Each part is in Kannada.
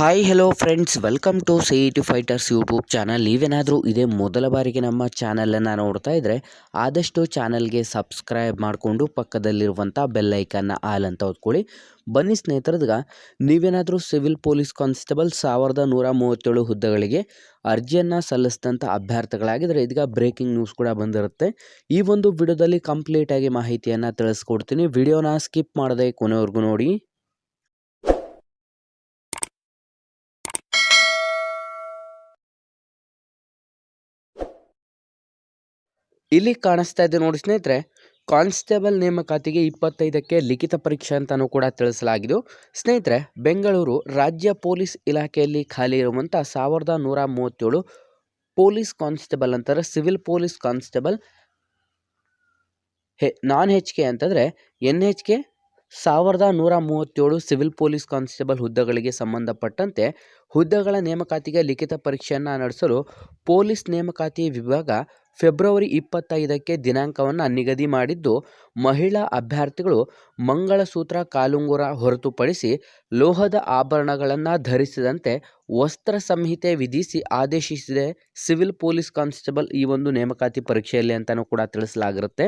Hi hello friends welcome to C E T fighters YouTube channel ನೀವೇನಾದರೂ ಇದೇ ಮೊದಲ ಬಾರಿಗೆ ನಮ್ಮ ಚಾನಲನ್ನು ನೋಡ್ತಾ ಇದ್ದರೆ ಆದಷ್ಟು ಚಾನಲ್ಗೆ ಸಬ್ಸ್ಕ್ರೈಬ್ ಮಾಡಿಕೊಂಡು ಪಕ್ಕದಲ್ಲಿರುವಂಥ ಬೆಲ್ ಐಕನ್ನ ಆಲ್ ಅಂತ ಓದ್ಕೊಳ್ಳಿ ಬನ್ನಿ ಸ್ನೇಹಿತರದ್ಗ, ನೀವೇನಾದರೂ ಸಿವಿಲ್ ಪೊಲೀಸ್ ಕಾನ್ಸ್ಟೇಬಲ್ ಸಾವಿರದ ನೂರ ಮೂವತ್ತೇಳು ಹುದ್ದೆಗಳಿಗೆ ಅರ್ಜಿಯನ್ನು ಸಲ್ಲಿಸಿದಂಥ ಅಭ್ಯರ್ಥಿಗಳಾಗಿದ್ದರೆ ಇದೀಗ ಬ್ರೇಕಿಂಗ್ ನ್ಯೂಸ್ ಕೂಡ ಬಂದಿರುತ್ತೆ. ಈ ಒಂದು ವಿಡಿಯೋದಲ್ಲಿ ಕಂಪ್ಲೀಟಾಗಿ ಮಾಹಿತಿಯನ್ನು ತಿಳಿಸ್ಕೊಡ್ತೀನಿ. ವಿಡಿಯೋನ ಸ್ಕಿಪ್ ಮಾಡದೆ ಕೊನೆವರೆಗೂ ನೋಡಿ. ಇಲ್ಲಿ ಕಾಣಿಸ್ತಾ ಇದೆ ನೋಡಿ ಸ್ನೇಹಿತರೆ, ಕಾನ್ಸ್ಟೇಬಲ್ ನೇಮಕಾತಿಗೆ ಇಪ್ಪತ್ತೈದಕ್ಕೆ ಲಿಖಿತ ಪರೀಕ್ಷೆ ಅಂತಲೂ ಕೂಡ ತಿಳಿಸಲಾಗಿದ್ದು, ಸ್ನೇಹಿತರೆ, ಬೆಂಗಳೂರು ರಾಜ್ಯ ಪೊಲೀಸ್ ಇಲಾಖೆಯಲ್ಲಿ ಖಾಲಿ ಇರುವಂಥ ಸಾವಿರದ ನೂರ ಮೂವತ್ತೇಳು ಪೊಲೀಸ್ ಕಾನ್ಸ್ಟೇಬಲ್ ಅಂತಾರೆ. ಸಿವಿಲ್ ಪೊಲೀಸ್ ಕಾನ್ಸ್ಟೇಬಲ್ ಹೆ ನಾನ್ ಹೆಚ್ ಕೆ ಅಂತಂದರೆ ಎನ್ ಹೆಚ್ ಕೆ ಸಾವಿರದ ನೂರ ಮೂವತ್ತೇಳು ಸಿವಿಲ್ ಪೊಲೀಸ್ ಕಾನ್ಸ್ಟೇಬಲ್ ಹುದ್ದೆಗಳಿಗೆ ಸಂಬಂಧಪಟ್ಟಂತೆ ಹುದ್ದೆಗಳ ನೇಮಕಾತಿಗೆ ಲಿಖಿತ ಪರೀಕ್ಷೆಯನ್ನು ನಡೆಸಲು ಪೊಲೀಸ್ ನೇಮಕಾತಿ ವಿಭಾಗ ಫೆಬ್ರವರಿ ಇಪ್ಪತ್ತೈದಕ್ಕೆ ದಿನಾಂಕವನ್ನು ನಿಗದಿ ಮಾಡಿದ್ದು ಮಹಿಳಾ ಅಭ್ಯರ್ಥಿಗಳು ಮಂಗಳಸೂತ್ರ ಕಾಲುಂಗುರ ಹೊರತುಪಡಿಸಿ ಲೋಹದ ಆಭರಣಗಳನ್ನು ಧರಿಸಿದಂತೆ ವಸ್ತ್ರ ಸಂಹಿತೆ ವಿಧಿಸಿ ಆದೇಶಿಸಿದೆ. ಸಿವಿಲ್ ಪೊಲೀಸ್ ಕಾನ್ಸ್ಟೇಬಲ್ ಈ ಒಂದು ನೇಮಕಾತಿ ಪರೀಕ್ಷೆಯಲ್ಲಿ ಅಂತಲೂ ಕೂಡ ತಿಳಿಸಲಾಗಿರುತ್ತೆ.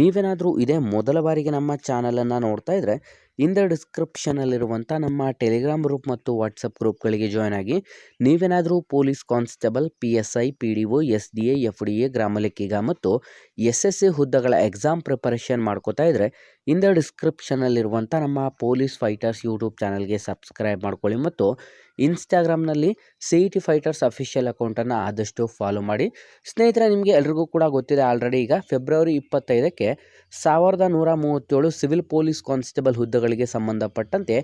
ನೀವೇನಾದರೂ ಇದೇ ಮೊದಲ ಬಾರಿಗೆ ನಮ್ಮ ಚಾನಲನ್ನು ನೋಡ್ತಾ ಇದ್ದರೆ ಇಂದ ಡಿಸ್ಕ್ರಿಪ್ಷನಲ್ಲಿರುವಂಥ ನಮ್ಮ ಟೆಲಿಗ್ರಾಮ್ ಗ್ರೂಪ್ ಮತ್ತು ವಾಟ್ಸಪ್ ಗ್ರೂಪ್ಗಳಿಗೆ ಜಾಯ್ನ್ ಆಗಿ, ನೀವೇನಾದರೂ police constable, P S I, P D O, S D A, F D A ಗ್ರಾಮ ಲೆಕ್ಕಿಗ ಮತ್ತು ಎಸ್ ಎಸ್ ಸಿ ಹುದ್ದೆಗಳ ಎಕ್ಸಾಮ್ ಪ್ರಿಪರೇಷನ್ ಮಾಡ್ಕೋತಾ ಇದ್ದರೆ ಇಂದ ಡಿಸ್ಕ್ರಿಪ್ಷನಲ್ಲಿರುವಂಥ ನಮ್ಮ ಪೊಲೀಸ್ ಫೈಟರ್ಸ್ ಯೂಟ್ಯೂಬ್ ಚಾನಲ್ಗೆ ಸಬ್ಸ್ಕ್ರೈಬ್ ಮಾಡ್ಕೊಳ್ಳಿ ಮತ್ತು ಇನ್ಸ್ಟಾಗ್ರಾಮ್ನಲ್ಲಿ C E T fighters official ಅಕೌಂಟನ್ನು ಆದಷ್ಟು ಫಾಲೋ ಮಾಡಿ. ಸ್ನೇಹಿತರೆ, ನಿಮಗೆ ಎಲ್ರಿಗೂ ಕೂಡ ಗೊತ್ತಿದೆ ಆಲ್ರೆಡಿ ಈಗ ಫೆಬ್ರವರಿ ಇಪ್ಪತ್ತೈದಕ್ಕೆ ಸಾವಿರದ ನೂರ ಮೂವತ್ತೇಳು ಸಿವಿಲ್ ಪೊಲೀಸ್ ಕಾನ್ಸ್ಟೇಬಲ್ ಹುದ್ದೆಗಳಿಗೆ ಸಂಬಂಧಪಟ್ಟಂತೆ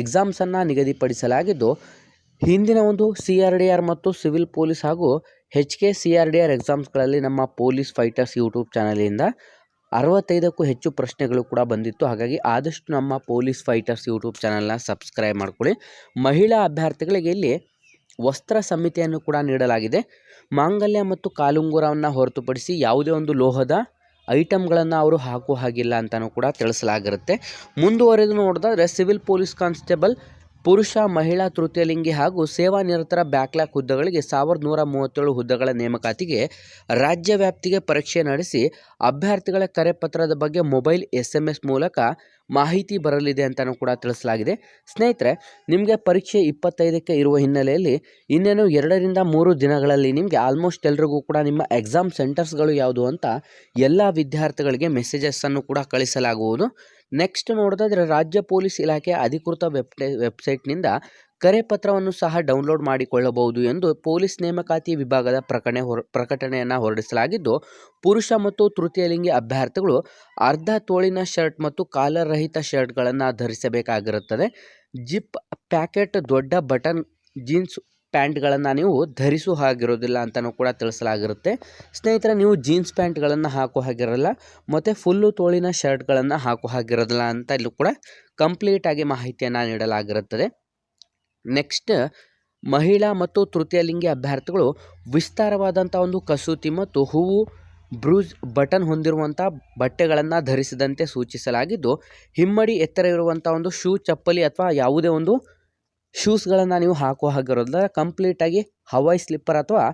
ಎಕ್ಸಾಮ್ಸನ್ನು ನಿಗದಿಪಡಿಸಲಾಗಿದ್ದು, ಹಿಂದಿನ ಒಂದು ಸಿ ಆರ್ ಡಿ ಆರ್ ಮತ್ತು ಸಿವಿಲ್ ಪೊಲೀಸ್ ಹಾಗೂ H K C R D R ಎಕ್ಸಾಮ್ಸ್ಗಳಲ್ಲಿ ನಮ್ಮ ಪೊಲೀಸ್ ಫೈಟರ್ಸ್ ಯೂಟ್ಯೂಬ್ ಚಾನಲಿಂದ ಅರವತ್ತೈದಕ್ಕೂ ಹೆಚ್ಚು ಪ್ರಶ್ನೆಗಳು ಕೂಡ ಬಂದಿತ್ತು. ಹಾಗಾಗಿ ಆದಷ್ಟು ನಮ್ಮ ಪೊಲೀಸ್ ಫೈಟರ್ಸ್ ಯೂಟ್ಯೂಬ್ ಚಾನಲ್ನ ಸಬ್ಸ್ಕ್ರೈಬ್ ಮಾಡ್ಕೊಳ್ಳಿ. ಮಹಿಳಾ ಅಭ್ಯರ್ಥಿಗಳಿಗೆ ಇಲ್ಲಿ ವಸ್ತ್ರ ಸಮಿತಿಯನ್ನು ಕೂಡ ನೀಡಲಾಗಿದೆ. ಮಾಂಗಲ್ಯ ಮತ್ತು ಕಾಲುಂಗುರವನ್ನು ಹೊರತುಪಡಿಸಿ ಯಾವುದೇ ಒಂದು ಲೋಹದ ಐಟಮ್ಗಳನ್ನು ಅವರು ಹಾಕುವ ಹಾಗಿಲ್ಲ ಅಂತಲೂ ಕೂಡ ತಿಳಿಸಲಾಗಿರುತ್ತೆ. ಮುಂದುವರೆದು ನೋಡಿದ್ರೆ ಸಿವಿಲ್ ಪೊಲೀಸ್ ಕಾನ್ಸ್ಟೇಬಲ್ ಪುರುಷ, ಮಹಿಳಾ ತೃತೀಯಲಿಂಗಿ ಹಾಗೂ ಸೇವಾ ನಿರತರ ಬ್ಯಾಕ್ಲಾಕ್ ಹುದ್ದೆಗಳಿಗೆ ಸಾವಿರದ ನೂರ ಮೂವತ್ತೇಳು ಹುದ್ದೆಗಳ ನೇಮಕಾತಿಗೆ ರಾಜ್ಯ ವ್ಯಾಪ್ತಿಗೆ ಪರೀಕ್ಷೆ ನಡೆಸಿ ಅಭ್ಯರ್ಥಿಗಳ ಕರೆಪತ್ರದ ಬಗ್ಗೆ ಮೊಬೈಲ್ ಎಸ್ ಎಂ ಎಸ್ ಮೂಲಕ ಮಾಹಿತಿ ಬರಲಿದೆ ಅಂತಲೂ ಕೂಡ ತಿಳಿಸಲಾಗಿದೆ. ಸ್ನೇಹಿತರೆ, ನಿಮಗೆ ಪರೀಕ್ಷೆ ಇಪ್ಪತ್ತೈದಕ್ಕೆ ಇರುವ ಹಿನ್ನೆಲೆಯಲ್ಲಿ ಇನ್ನೇನು ಎರಡರಿಂದ ಮೂರು ದಿನಗಳಲ್ಲಿ ನಿಮಗೆ ಆಲ್ಮೋಸ್ಟ್ ಎಲ್ರಿಗೂ ಕೂಡ ನಿಮ್ಮ ಎಕ್ಸಾಮ್ ಸೆಂಟರ್ಸ್ಗಳು ಯಾವುದು ಅಂತ ಎಲ್ಲ ವಿದ್ಯಾರ್ಥಿಗಳಿಗೆ ಮೆಸೇಜಸ್ಸನ್ನು ಕೂಡ ಕಳಿಸಲಾಗುವುದು. ನೆಕ್ಸ್ಟ್ ನೋಡೋದಾದ್ರೆ ರಾಜ್ಯ ಪೊಲೀಸ್ ಇಲಾಖೆ ಅಧಿಕೃತ ವೆಬ್ ವೆಬ್ಸೈಟ್ನಿಂದ ಕರೆ ಪತ್ರವನ್ನು ಸಹ ಡೌನ್ಲೋಡ್ ಮಾಡಿಕೊಳ್ಳಬಹುದು ಎಂದು ಪೊಲೀಸ್ ನೇಮಕಾತಿ ವಿಭಾಗದ ಪ್ರಕಟಣೆ ಹೊರ, ಪ್ರಕಟಣೆಯನ್ನು ಹೊರಡಿಸಲಾಗಿದ್ದು, ಪುರುಷ ಮತ್ತು ತೃತೀಯ ಲಿಂಗಿ ಅಭ್ಯರ್ಥಿಗಳು ಅರ್ಧ ತೋಳಿನ ಶರ್ಟ್ ಮತ್ತು ಕಾಲರ್ ರಹಿತ ಶರ್ಟ್ಗಳನ್ನು ಧರಿಸಬೇಕಾಗಿರುತ್ತದೆ. ಜಿಪ್ ಪ್ಯಾಕೆಟ್ ದೊಡ್ಡ ಬಟನ್, ಜೀನ್ಸ್ ಪ್ಯಾಂಟ್ಗಳನ್ನು ನೀವು ಧರಿಸು ಹಾಗಿರೋದಿಲ್ಲ ಅಂತಲೂ ಕೂಡ ತಿಳಿಸಲಾಗಿರುತ್ತೆ. ಸ್ನೇಹಿತರೆ, ನೀವು ಜೀನ್ಸ್ ಪ್ಯಾಂಟ್ಗಳನ್ನು ಹಾಕೋ ಹಾಗಿರಲ್ಲ, ಮತ್ತು ಫುಲ್ಲು ತೋಳಿನ ಶರ್ಟ್ಗಳನ್ನು ಹಾಕೋ ಹಾಗಿರೋದಿಲ್ಲ ಅಂತ ಇಲ್ಲೂ ಕೂಡ ಕಂಪ್ಲೀಟಾಗಿ ಮಾಹಿತಿಯನ್ನು ನೀಡಲಾಗಿರುತ್ತದೆ. ನೆಕ್ಸ್ಟ್, ಮಹಿಳಾ ಮತ್ತು ತೃತೀಯ ಲಿಂಗಿ ಅಭ್ಯರ್ಥಿಗಳು ವಿಸ್ತಾರವಾದಂಥ ಒಂದು ಕಸೂತಿ ಮತ್ತು ಹೂವು ಬ್ರೂಸ್ ಬಟನ್ ಹೊಂದಿರುವಂಥ ಬಟ್ಟೆಗಳನ್ನು ಧರಿಸಿದಂತೆ ಸೂಚಿಸಲಾಗಿದ್ದು, ಹಿಮ್ಮಡಿ ಎತ್ತರ ಇರುವಂಥ ಒಂದು ಶೂ, ಚಪ್ಪಲಿ ಅಥವಾ ಯಾವುದೇ ಒಂದು ಶೂಸ್ಗಳನ್ನು ನೀವು ಹಾಕುವ ಹಾಗಿರೋದ್ರ ಕಂಪ್ಲೀಟಾಗಿ ಹವಾಯ್ ಸ್ಲಿಪ್ಪರ್ ಅಥವಾ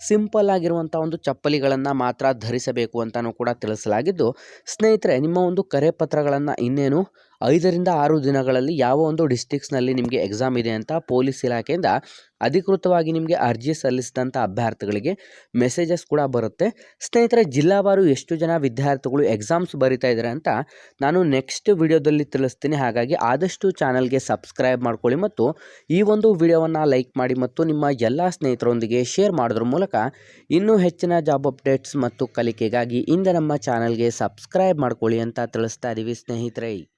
ಸಿಂಪಲ್ ಆಗಿರುವಂಥ ಒಂದು ಚಪ್ಪಲಿಗಳನ್ನು ಮಾತ್ರ ಧರಿಸಬೇಕು ಅಂತಲೂ ಕೂಡ ತಿಳಿಸಲಾಗಿದ್ದು, ಸ್ನೇಹಿತರೆ, ನಿಮ್ಮ ಒಂದು ಕರೆ ಪತ್ರಗಳನ್ನು ಇನ್ನೇನು ಐದರಿಂದ ಆರು ದಿನಗಳಲ್ಲಿ ಯಾವ ಒಂದು ಡಿಸ್ಟಿಕ್ಸ್ನಲ್ಲಿ ನಿಮಗೆ ಎಕ್ಸಾಮ್ ಇದೆ ಅಂತ ಪೊಲೀಸ್ ಇಲಾಖೆಯಿಂದ ಅಧಿಕೃತವಾಗಿ ನಿಮಗೆ ಅರ್ಜಿ ಸಲ್ಲಿಸಿದಂಥ ಅಭ್ಯರ್ಥಿಗಳಿಗೆ ಮೆಸೇಜಸ್ ಕೂಡ ಬರುತ್ತೆ. ಸ್ನೇಹಿತರೆ ಜಿಲ್ಲಾವಾರು ಎಷ್ಟು ಜನ ವಿದ್ಯಾರ್ಥಿಗಳು ಎಕ್ಸಾಮ್ಸ್ ಬರಿತಾ ಇದ್ದಾರೆ ಅಂತ ನಾನು ನೆಕ್ಸ್ಟ್ ವಿಡಿಯೋದಲ್ಲಿ ತಿಳಿಸ್ತೀನಿ. ಹಾಗಾಗಿ ಆದಷ್ಟು ಚಾನಲ್ಗೆ ಸಬ್ಸ್ಕ್ರೈಬ್ ಮಾಡ್ಕೊಳ್ಳಿ ಮತ್ತು ಈ ಒಂದು ವಿಡಿಯೋವನ್ನು ಲೈಕ್ ಮಾಡಿ ಮತ್ತು ನಿಮ್ಮ ಎಲ್ಲ ಸ್ನೇಹಿತರೊಂದಿಗೆ ಶೇರ್ ಮಾಡೋದ್ರ ಮೂಲಕ ಇನ್ನೂ ಹೆಚ್ಚಿನ ಜಾಬ್ ಅಪ್ಡೇಟ್ಸ್ ಮತ್ತು ಕಲಿಕೆಗಾಗಿ ಇಂದ ನಮ್ಮ ಚಾನಲ್ಗೆ ಸಬ್ಸ್ಕ್ರೈಬ್ ಮಾಡ್ಕೊಳ್ಳಿ ಅಂತ ತಿಳಿಸ್ತಾ ಇದ್ದೀವಿ ಸ್ನೇಹಿತರೆ.